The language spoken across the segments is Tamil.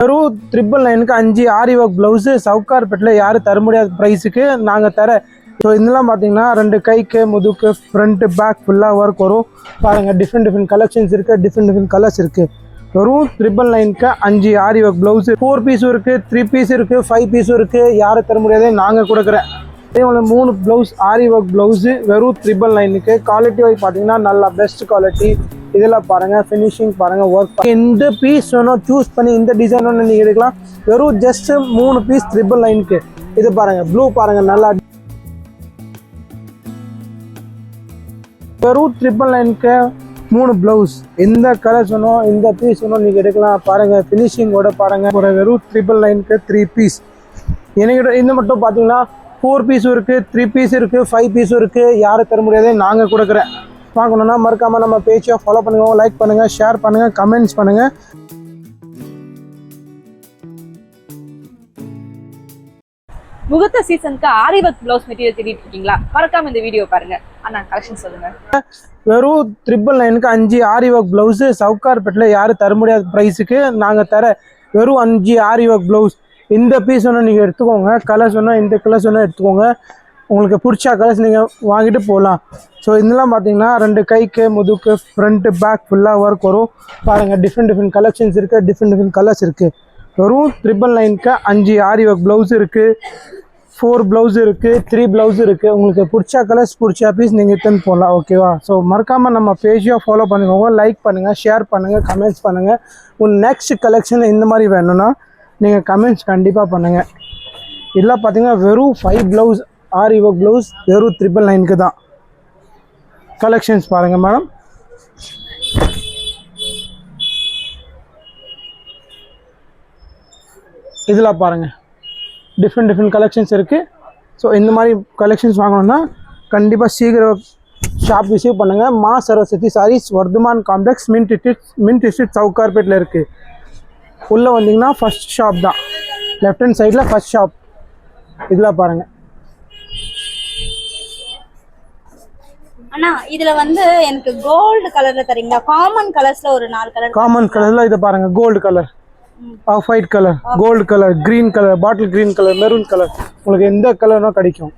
வெறும் ட்ரிபிள் நைனுக்கு அஞ்சு ஆரி ஒர்க் ப்ளவுஸு சவுக்கார்பேட்டில் யாரும் தர முடியாத ப்ரைஸுக்கு நாங்கள் தர. ஸோ இதெல்லாம் பார்த்தீங்கன்னா ரெண்டு கைக்கு முதுக்கு ஃப்ரண்ட்டு பேக் ஃபுல்லாக ஒர்க் வரும். பாருங்கள் டிஃப்ரெண்ட் டிஃப்ரெண்ட் கலெக்ஷன்ஸ் இருக்குது டிஃப்ரெண்ட் டிஃப்ரெண்ட் கலர்ஸ் இருக்குது வெறும் ட்ரிபிள் நைனுக்கு அஞ்சு ஆரி ஒர்க் ப்ளவுஸு ஃபோர் பீஸும் இருக்குது த்ரீ பீஸ் இருக்குது ஃபைவ் பீஸும் இருக்குது யாரும் தர முடியாதே நாங்கள் கொடுக்குறேன் அதே போல் மூணு ப்ளவுஸ் ஆரி ஒர்க் ப்ளவுஸு வெறும் ட்ரிபிள் நைனுக்கு குவாலிட்டி வைஸ் பார்த்தீங்கன்னா நல்லா பெஸ்ட் குவாலிட்டி இதில் பாருங்கள் ஃபினிஷிங் பாருங்கள் ஒர்க் எந்த பீஸ் வேணும் சூஸ் பண்ணி இந்த டிசைன் வேணும் நீங்கள் எடுக்கலாம். வெறும் ஜஸ்ட் மூணு பீஸ் ட்ரிபிள் லைனுக்கு இது பாருங்கள் ப்ளூ பாருங்கள் நல்லா வெறும் ட்ரிபிள் லைனுக்கு மூணு ப்ளவுஸ் எந்த கலர்ஸ் வேணும் இந்த பீஸ் வேணும் நீங்கள் எடுக்கலாம். பாருங்கள் ஃபினிஷிங்கோட பாருங்கள் ஒரு வெறும் ட்ரிபிள் லைனுக்கு த்ரீ பீஸ் என்கிட்ட இந்த மட்டும் பார்த்தீங்கன்னா ஃபோர் பீஸும் இருக்குது த்ரீ பீஸ் இருக்குது ஃபைவ் பீஸும் இருக்குது யாரும் தர முடியாது நாங்கள் கொடுக்குறேன். பார்க்கணுன்னா மறக்காமல் நம்ம பேஜை ஃபாலோ பண்ணுங்கள் லைக் பண்ணுங்கள் ஷேர் பண்ணுங்கள் கமெண்ட்ஸ் பண்ணுங்கள் முகூர்த்த சீசனுக்கு ஆரி ஒர்க் ப்ளவுஸ் மெட்டீரியல் தேடிட்டு இருக்கீங்களா? மறக்காம இந்த வீடியோ பாருங்க. அண்ணா கலெக்ஷன் சொல்லுங்க. வெறும் ட்ரிபிள் நைனுக்கு அஞ்சு ஆரி ஒர்க் ப்ளவுஸு சவுக்கார்பேட்டில் யாரும் தர முடியாத ப்ரைஸுக்கு நாங்கள் தர வெறும் அஞ்சு ஆரி ஒர்க் ப்ளவுஸ் இந்த பீஸ் வேணும் நீங்கள் எடுத்துக்கோங்க கலர்ஸ் வேணும் இந்த கலர்ஸ் வேணும் எடுத்துக்கோங்க. உங்களுக்கு பிடிச்ச கலர்ஸ் நீங்கள் வாங்கிட்டு போகலாம் ஸோ இதெல்லாம் பார்த்தீங்கன்னா ரெண்டு கைக்கு முதுக்கு ஃப்ரண்ட்டு பேக் ஃபுல்லாக ஒர்க் வரும். பாருங்கள் டிஃப்ரெண்ட் டிஃப்ரெண்ட் கலெக்ஷன்ஸ் இருக்குது டிஃப்ரெண்ட் டிஃப்ரெண்ட் கலர்ஸ் இருக்குது வெறும் ட்ரிபிள் நைனுக்கு அஞ்சு ஆரி ஒர்க் ப்ளவுஸ் இருக்குது ஃபோர் ப்ளவுஸ் இருக்குது த்ரீ ப்ளவுஸ் இருக்குது உங்களுக்கு பிடிச்ச கலர்ஸ் பிடிச்ச பீஸ் நீங்கள் எடுத்துன்னு போகலாம் ஓகேவா ஸோ மறக்காமல் நம்ம பேஜையும் ஃபாலோ பண்ணிக்கோங்க லைக் பண்ணுங்கள் ஷேர் பண்ணுங்கள் கமெண்ட்ஸ் பண்ணுங்கள் உன் நெக்ஸ்ட் கலெக்ஷன் இந்த மாதிரி வேணும்னா நீங்கள் கமெண்ட்ஸ் கண்டிப்பாக பண்ணுங்கள் இதெல்லாம் பார்த்தீங்கன்னா வெறும் five blouse aari work blouse வெறும் ட்ரிபிள் நைனுக்கு தான். கலெக்ஷன்ஸ் பாருங்கள் மேடம் இதில் பாருங்கள் டிஃப்ரெண்ட் டிஃப்ரெண்ட் கலெக்ஷன்ஸ் இருக்குது ஸோ இந்த மாதிரி கலெக்ஷன்ஸ் வாங்கணுன்னா கண்டிப்பாக சீக்கிரம் ஷாப் விசிட் பண்ணுங்கள் Maa Saraswati sarees Vardhman complex mint district mint district சவுகார்பேட்டில் இருக்குது உள்ளே வந்தீங்கன்னா ஃபஸ்ட் ஷாப் தான். லெஃப்ட் ஹேண்ட் சைடில் ஃபஸ்ட் ஷாப் இதில் பாருங்கள் அண்ணா இதுல வந்து எனக்கு கோல்டு கலர்ல தரீங்களா? காமன் கலர்ஸ்ல ஒரு நாலு கலர் காமன் கலரில் இதை பாருங்கள் gold colour off white colour gold colour green colour bottle green colour maroon colour உங்களுக்கு எந்த கலர்னா கிடைக்கும்.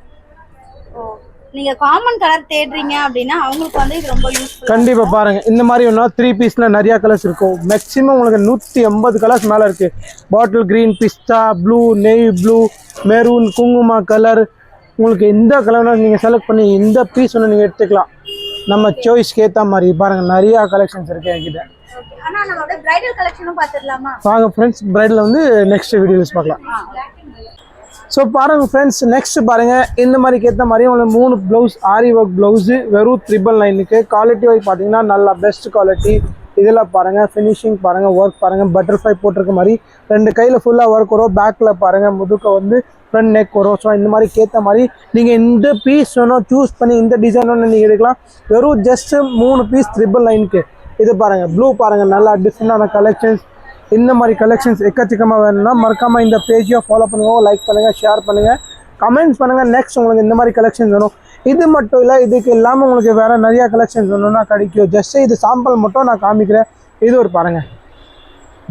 நீங்க காமன் கலர் தேடுறீங்க அப்படின்னா அவங்களுக்கு வந்து இது ரொம்ப யூஸ்ஃபுல் கண்டிப்பாக பாருங்கள் இந்த மாதிரி ஒன்றா த்ரீ பீஸில் நிறையா கலர்ஸ் இருக்கும். மேக்ஸிமம் உங்களுக்கு நூற்றி எண்பது கலர்ஸ் மேலே இருக்குது பாட்டில் க்ரீன் பிஸ்தா ப்ளூ நெய் ப்ளூ மெரூன் குங்கும கலர் உங்களுக்கு எந்த கலர்னா நீங்கள் செலக்ட் பண்ணி எந்த பீஸ் ஒன்று நீங்கள் எடுத்துக்கலாம். நம்ம சாய்ஸ்க்கு ஏற்ற மாதிரி. பாருங்கள் நிறையா கலெக்ஷன்ஸ் இருக்குது என்கிட்ட. வாங்க ஃப்ரெண்ட்ஸ் பிரைடில் வந்து நெக்ஸ்ட் வீடியோஸ் பார்க்கலாம். ஸோ பாருங்க ஃப்ரெண்ட்ஸ் நெக்ஸ்ட் பாருங்க. இந்த மாதிரிக்கு ஏற்ற மாதிரி உங்களுக்கு மூணு ப்ளவுஸ் ஆரி ஒர்க் ப்ளவுஸு வெறும் த்ரிபிள் நைனுக்கு குவாலிட்டி வைஸ் பார்த்தீங்கன்னா நல்லா பெஸ்ட் குவாலிட்டி இதில் பாருங்கள் ஃபினிஷிங் பாருங்கள் ஒர்க் பாருங்கள் பட்டர்ஃப்ளை போட்டிருக்க மாதிரி ரெண்டு கையில் ஃபுல்லாக ஒர்க் வரும். பேக்கில் பாருங்கள் முதுக்க வந்து ஃப்ரண்ட் நெக் வரும். ஸோ இந்த மாதிரி கேத்த மாதிரி நீங்கள் இந்த பீஸ் வேணும் சூஸ் பண்ணி இந்த டிசைன் வேணும் நீங்கள் எடுக்கலாம். வெறும் ஜஸ்ட்டு மூணு பீஸ் த்ரிபிள் நைனுக்கு இது பாருங்கள் ப்ளூ பாருங்கள் நல்லா டிஃப்ரெண்டான கலெக்ஷன்ஸ் இந்த மாதிரி கலெக்ஷன்ஸ் எக்கச்சக்கமாக வேணும்னா மறக்காமல் இந்த பேஜையை ஃபாலோ பண்ணுங்க லைக் பண்ணுங்கள் ஷேர் பண்ணுங்கள் கமெண்ட்ஸ் பண்ணுங்கள் நெக்ஸ்ட் உங்களுக்கு இந்த மாதிரி கலெக்ஷன்ஸ் வேணும். இது மட்டும் இல்லை இதுக்கு இல்லாமல் உங்களுக்கு வேறு நிறையா கலெக்ஷன்ஸ் ஒன்றுனா கிடைக்கும். ஜஸ்ட்டு இது சாம்பிள் மட்டும் நான் காமிக்கிறேன். இது ஒரு பாருங்கள்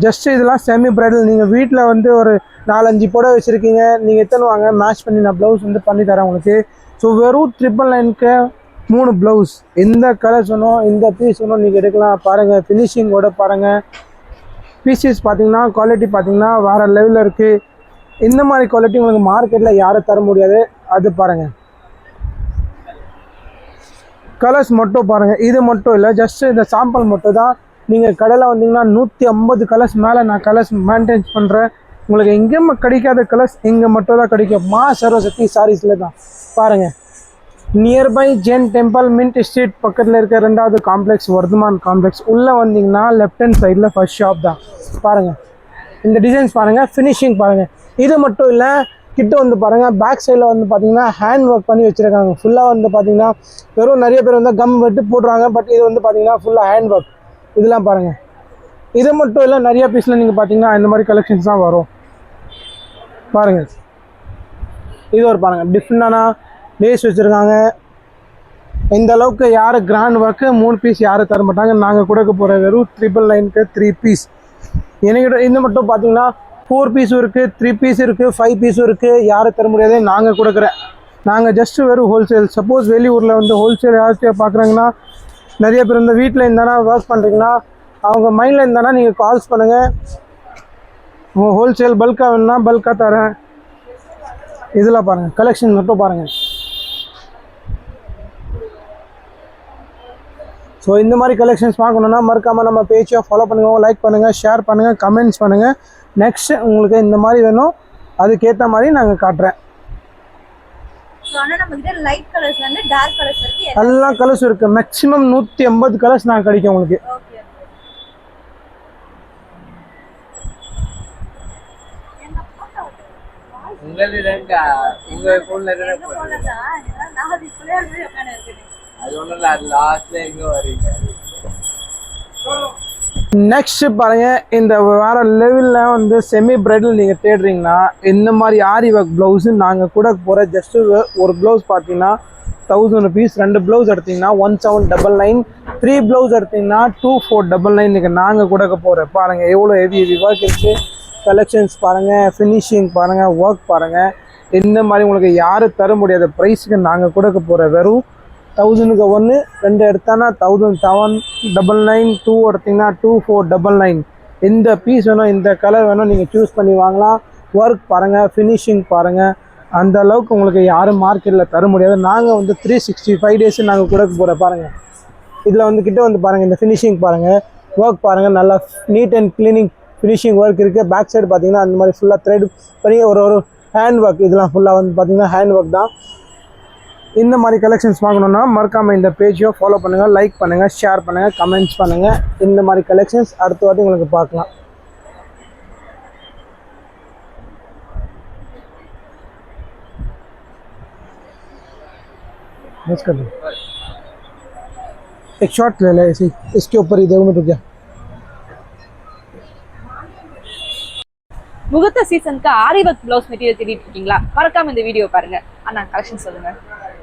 ஜஸ்ட்டு இதெல்லாம் செமி பிரைடல் நீங்கள் வீட்டில் வந்து ஒரு நாலஞ்சு புடவை வச்சுருக்கீங்க. நீங்கள் எத்தனை வாங்க? மேட்ச் பண்ணி நான் ப்ளவுஸ் வந்து பண்ணி தரேன் உங்களுக்கு. ஸோ வெறும் ட்ரிபிள் நைனுக்கு மூணு ப்ளவுஸ் எந்த கலர்ஸ் வேணும் இந்த பீஸ் வேணும் நீங்கள் எடுக்கலாம். பாருங்கள் ஃபினிஷிங்கோட பாருங்கள் பீசஸ் பார்த்தீங்கன்னா குவாலிட்டி பார்த்தீங்கன்னா வேறு லெவலில் இருக்குது இந்த மாதிரி குவாலிட்டி உங்களுக்கு மார்க்கெட்டில் யாரும் தர முடியாது. அது பாருங்கள் கலர்ஸ் மட்டும் பாருங்கள் இது மட்டும் இல்லை ஜஸ்ட் இந்த சாம்பிள் மட்டும் தான். நீங்கள் கடையில் வந்தீங்கன்னா நூற்றி ஐம்பது கலர்ஸ் மேலே நான் கலர்ஸ் மெயின்டைன் பண்ணுறேன் உங்களுக்கு எங்கேயும் கிடைக்காத கலர்ஸ் இங்கே மட்டும் தான் கிடைக்கும். மா சரஸ்வதி சாரீஸில் தான். பாருங்கள் nearby Jain temple Mint street பக்கத்தில் இருக்க ரெண்டாவது காம்ப்ளெக்ஸ் வர்தமான் காம்ப்ளெக்ஸ் உள்ளே வந்தீங்கன்னா லெஃப்ட் ஹேண்ட் சைடில் ஃபர்ஸ்ட் ஷாப் தான். பாருங்கள் இந்த டிசைன்ஸ் பாருங்கள் ஃபினிஷிங் பாருங்கள் இது மட்டும் இல்லை கிட்ட வந்து பாருங்கள் பேக் சைடில் வந்து பார்த்தீங்கன்னா ஹேண்ட் ஒர்க் பண்ணி வச்சுருக்காங்க. ஃபுல்லாக வந்து பார்த்தீங்கன்னா வெறும் நிறைய பேர் வந்து கம் வெட்டு போடுறாங்க பட் இது வந்து பார்த்தீங்கன்னா ஃபுல்லாக ஹேண்ட் ஒர்க் இதெல்லாம் பாருங்கள் இது மட்டும் இல்லை நிறைய பீஸில் நீங்கள் பார்த்தீங்கன்னா இந்த மாதிரி கலெக்ஷன்ஸ் தான் வரும். பாருங்கள் இது ஒரு பாருங்கள் டிஃப்ரெண்டான லேஸ் வச்சுருக்காங்க. இந்த அளவுக்கு யார் கிராண்ட் ஒர்க்கு மூணு பீஸ் யாரும் தர மாட்டாங்க நாங்கள் கொடுக்க போகிற வெறும் ட்ரிபிள் நைனுக்கு த்ரீ பீஸ் என்கிட்ட இந்த மட்டும் பார்த்தீங்கன்னா ஃபோர் பீஸும் இருக்குது த்ரீ பீஸ் இருக்குது ஃபைவ் பீஸும் இருக்குது யாரும் தர முடியாது நாங்கள் கொடுக்குறேன். நாங்கள் ஜஸ்ட்டு வெறும் ஹோல்சேல் சப்போஸ் வெளியூரில் வந்து ஹோல்சேல் யாராச்சும் பார்க்குறாங்கன்னா நிறைய பேர் இந்த வீட்டில் இருந்தானா ஒர்க் பண்ணுறீங்கன்னா அவங்க மைண்டில் இருந்தானா நீங்கள் கால்ஸ் பண்ணுங்கள் உங்கள் ஹோல்சேல் பல்காக வேணும்னா பல்காக தரேன். இதில் பாருங்கள் கலெக்ஷன் மட்டும் பாருங்கள் ஸோ இந்த மாதிரி கலெக்ஷன்ஸ் பார்க்கணுன்னா மறக்காமல் நம்ம பேஜை ஃபாலோ பண்ணுங்க லைக் பண்ணுங்கள் ஷேர் பண்ணுங்கள் கமெண்ட்ஸ் பண்ணுங்கள் நெக்ஸ்ட் உங்களுக்கு இந்த மாதிரி வேணும். அதுக்கேற்ற மாதிரி நாங்கள் காட்டுறேன். கலர்ஸ் எல்லா கலர்ஸும் இருக்குது மேக்ஸிமம் நூற்றி ஐம்பது கலர்ஸ் நான் கிடைக்கும் உங்களுக்கு. அது ஒண்ணும் இல்ல அது லாஸ்ட்ல எங்க வரீங்க நெக்ஸ்ட் பாருங்க இந்த வேற லெவலில் வந்து செமி பிரைடல் நீங்கள் தேடுறீங்கன்னா இந்த மாதிரி ஆரி ஒர்க் ப்ளவுஸு நாங்கள் கூட போகிற ஜஸ்ட் ஒரு ப்ளவுஸ் பார்த்தீங்கன்னா தௌசண்ட் ருபீஸ் ரெண்டு ப்ளவுஸ் எடுத்தீங்கன்னா one seven double nine three blouse எடுத்தீங்கன்னா டூ ஃபோர் டபுள் நைன் நீங்கள் நாங்கள் கொடுக்க போகிறோம் பாருங்கள் எவ்வளோ ஹெவி ஹெவி ஒர்க் இருக்குது கலெக்ஷன்ஸ் பாருங்கள் ஃபினிஷிங் பாருங்கள் ஒர்க் பாருங்கள் இந்த மாதிரி உங்களுக்கு யாரும் தர முடியாத ப்ரைஸுக்கு நாங்கள் கொடுக்க போகிற வெறும் தௌசண்ட்க்கு ஒன்று ரெண்டு எடுத்தானா thousand seven double nine two எடுத்தீங்கன்னா டூ ஃபோர் டபுள் நைன் இந்த பீஸ் வேணும் இந்த கலர் வேணும் நீங்கள் சூஸ் பண்ணி வாங்கலாம். ஒர்க் பாருங்கள் ஃபினிஷிங் பாருங்கள் அந்த அளவுக்கு உங்களுக்கு யாரும் மார்க்கெட்டில் தர முடியாது. நாங்கள் வந்து த்ரீ சிக்ஸ்டி ஃபைவ் டேஸ் நாங்கள் கொடுக்க போகிற பாருங்கள் இதில் வந்து கிட்டே வந்து பாருங்கள் இந்த ஃபினிஷிங் பாருங்கள் ஒர்க் பாருங்கள் நல்லா neat and cleaning finishing work இருக்குது பேக் சைடு பார்த்தீங்கன்னா அந்த மாதிரி ஃபுல்லாக த்ரெட் பண்ணி ஒரு ஒரு ஹேண்ட் ஒர்க் இதெல்லாம் ஃபுல்லாக வந்து பார்த்தீங்கன்னா ஹேண்ட் ஒர்க் தான். இந்த மாதிரி கலெக்ஷன்ஸ் வாங்கணும்னா மறக்காமல் இந்த பேஜையும் ஃபாலோ பண்ணுங்கள் லைக் பண்ணுங்கள் ஷேர் பண்ணுங்கள் கமெண்ட்ஸ் பண்ணுங்கள் இந்த மாதிரி கலெக்ஷன்ஸ் அடுத்த வாட்டி உங்களுக்கு பார்க்கலாம் बस कर दो एक शॉट ले ले ऐसे ही। इसके ऊपर ही दो मिनट रुक जा முகூர்த்த சீசனுக்கு ஆரி ஒர்க் ப்ளவுஸ் மெட்டீரியல் தேடிட்டு இருக்கீங்களா மறக்காம இந்த வீடியோ பாருங்க அண்ணா கலெக்ஷன் சொல்லுங்க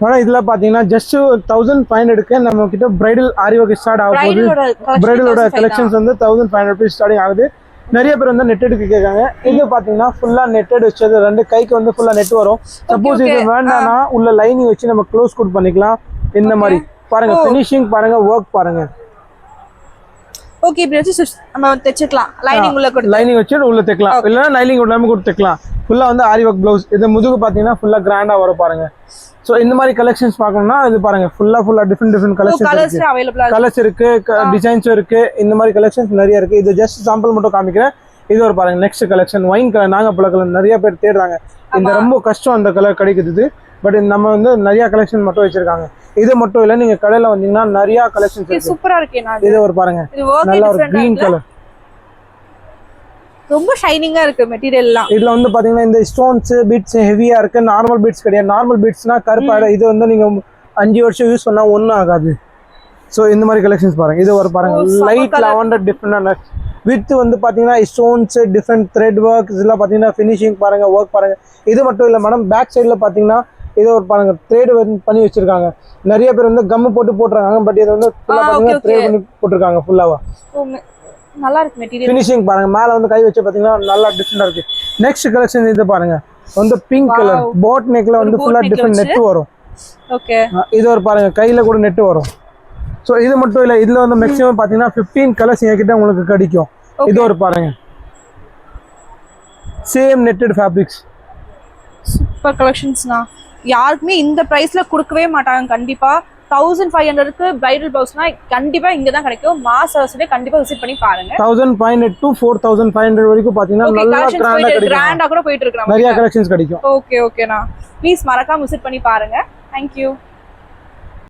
மேடம் இதில் பார்த்தீங்கன்னா ஜஸ்ட் தௌசண்ட் ஃபைவ் ஹண்ட்ரடுக்கு நம்ம கிட்ட பிரைடல் ஆரி ஒர்க் ஸ்டார்ட் ஆக போகுது. பிரைடலோட கலெக்ஷன்ஸ் வந்து தௌசண்ட் ஃபைவ் ஹண்ட்ரட் ஸ்டார்டிங் ஆகுது. நிறைய பேர் வந்து நெட்டடுக்கு கேட்காங்க. இது பார்த்தீங்கன்னா ஃபுல்லாக நெட்டட் வச்சது ரெண்டு கைக்கு வந்து ஃபுல்லாக நெட் வரும். சப்போஸ் இது வேண்டாம்னா உள்ள லைனிங் வச்சு நம்ம க்ளோஸ் குட் பண்ணிக்கலாம். இந்த மாதிரி. பாருங்க ஃபினிஷிங் பாருங்க ஒர்க் பாருங்க. ஓகே இப்படி வச்சு நம்ம தைச்சுக்கலாம். லைனிங் உள்ள கொடுத்து. லைனிங் வச்சு உள்ள தைக்கலாம். இல்லைன்னா லைனிங் இல்லாமல் கூட தைக்கலாம் ஃபுல்லாக வந்து ஆரி ஒர்க் ப்ளவுஸ் இது முதுகு பார்த்தீங்கன்னா ஃபுல்லாக கிராண்டாக வரும் பாருங்க. ஸோ இந்த மாதிரி கலெக்ஷன்ஸ் பார்க்கணும்னா இது பாருங்க ஃபுல்லாக ஃபுல்லாக டிஃப்ரெண்ட் டிஃப்ரெண்ட் கலெக்ஷன்ஸ் கலர்ஸ் அவைலபிளா இருக்கு. கலர்ஸ் இருக்கு. டிசைன்ஸும் இருக்கு இந்த மாதிரி கலெக்ஷன்ஸ் நிறைய இருக்கு. இது ஜஸ்ட் சாம்பிள் மட்டும் காமிக்கிறேன். இது ஒரு பாருங்க நெக்ஸ்ட் கலெக்ஷன் ஒயின் கலர் நாகப்பழ கலர் நிறைய பேர் தேடுறாங்க. இந்த ரொம்ப கஷ்டம் அந்த கலர் கிடைக்குது பட் நம்ம வந்து நிறைய கலெக்ஷன் மட்டும் வச்சிருக்காங்க. இது மட்டும் இல்லை நீங்க கடையில வந்தீங்கன்னா நிறைய கலெக்ஷன்ஸ் இது இருக்கு. சூப்பரா இருக்கே இது ஒரு பாருங்க. நல்ல ஒரு கிரீன் கலர் ரொம்ப ஷைனிங்கா இருக்கு மெட்டீரியல் எல்லாம். இதுல வந்து பாத்தீங்கன்னா இந்த ஸ்டோன்ஸ் பீட்ஸ் ஹெவியா இருக்கு. நார்மல் பீட்ஸ் கிடையாது. நார்மல் பீட்ஸ்னா கருப்பாயிடும் இது வந்து நீங்க அஞ்சு வருஷம் யூஸ் பண்ணா ஒன்றும் ஆகாது. ஸோ இந்த மாதிரி கலெக்ஷன்ஸ் பாருங்க. இது ஒரு பாருங்க. லைட். லெவண்டர் டிஃப்ரெண்டான வித் வந்து பாத்தீங்கன்னா ஸ்டோன்ஸ் டிஃப்ரெண்ட் த்ரெட் ஒர்க் இதெல்லாம் பாத்தீங்கன்னா ஃபினிஷிங் பாருங்க ஒர்க் பாருங்க. இது மட்டும் இல்லை மேடம் பேக் சைடுல பாத்தீங்கன்னா இது ஒரு பாருங்க த்ரெட் பண்ணி வச்சிருக்காங்க. நிறைய பேர் வந்து கம் போட்டு போட்டுருக்காங்க பட் இது வந்து ஃபுல்லா ஆ, பாத்தீங்கன்னா த்ரெட் பண்ணி போட்டிருக்காங்க ஃபுல்லாவா நல்லா இருக்கு மெட்டீரியல் ஃபினிஷிங் பாருங்க மேல வந்து கை வச்சு பாத்தீங்கன்னா நல்லா டிஃப்ரெண்டா இருக்கு. நெக்ஸ்ட் கலெக்ஷன் இது பாருங்க வந்து பிங்க். கலர் போட் நெக்ல வந்து ஃபுல்லா டிஃப்ரெண்ட். நெட் வரும். ஓகே இது ஒரு பாருங்க கையில கூட நெட் வரும். ஸோ இது மட்டும் இல்ல இதுல வந்து மேக்ஸிமம் பாத்தீங்கன்னா 15 கலர்ஸ் என்கிட்ட உங்களுக்கு கிடைக்கும். இது ஒரு பாருங்க. சேம் நெட்டட் ஃபேப்ரிக்ஸ் சூப்பர் கலெக்ஷன்ஸ்னா யாருக்குமே இந்த பிரைஸ்ல கொடுக்கவே மாட்டாங்க. கண்டிப்பா தௌசண்ட் ஃபைவ் ஹண்ட்ரட்க்கு பிரைடல் ப்ளவுஸ்னா கண்டிப்பா இங்க தான் கிடைக்கும். மாஸ் ஹவுஸ்ல கண்டிப்பா விசிட் பண்ணி பாருங்க. Thousand five hundred to four thousand five hundred வரைக்கும் பாத்தீங்கன்னா ஓகே நல்லா கலெக்ஷன்ஸ் கிராண்டா போயிட்டு கிடைக்கும். கிராண்டா கூட போயிட்டு இருக்கு நிறைய கலெக்ஷன்ஸ் கிடைக்கும். ஓகே ஓகேண்ணா ப்ளீஸ் மறக்காம விசிட் பண்ணி பாருங்க. தேங்க்யூ